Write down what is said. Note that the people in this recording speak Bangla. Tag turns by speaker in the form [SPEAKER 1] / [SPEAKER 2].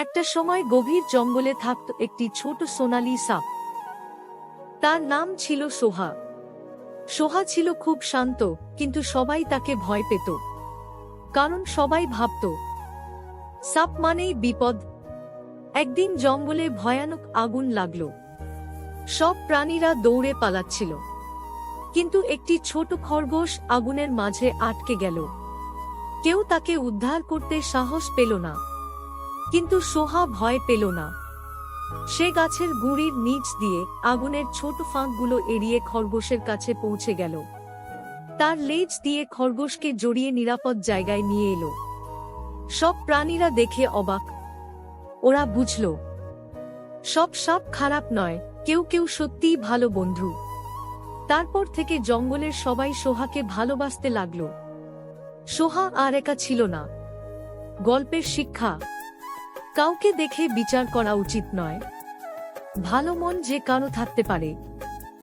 [SPEAKER 1] একটা সময় গভীর জঙ্গলে থাকত একটি ছোট সোনালী সাপ। তার নাম ছিল সোহা। সোহা ছিল খুব শান্ত, কিন্তু সবাই তাকে ভয় পেত। কারণ সবাই ভাবত, সাপ মানেই বিপদ। একদিন জঙ্গলে ভয়ানক আগুন লাগল। সব প্রাণীরা দৌড়ে পালাচ্ছিল। কিন্তু একটি ছোট খরগোশ আগুনের মাঝে আটকে গেল। কেউ তাকে উদ্ধার করতে সাহস পেল না। কিন্তু সোহা ভয় পেল না। সে গাছের গুঁড়ির নিচ দিয়ে আগুনের ছোট ফাঁকগুলো এড়িয়ে খরগোশের কাছে পৌঁছে গেল। তার লেজ দিয়ে খরগোশকে জড়িয়ে নিরাপদ জায়গায় নিয়ে এলো। সব প্রাণীরা দেখে অবাক। ওরা বুঝল, সব সাপ খারাপ নয়, কেউ কেউ সত্যিই ভালো বন্ধু। তারপর থেকে জঙ্গলের সবাই সোহাকে ভালোবাসতে লাগল। সোহা আর একা ছিল না। গল্পের শিক্ষা কাউকে দেখে বিচার করা উচিত নয়। ভালো মন যে কারও থাকতে পারে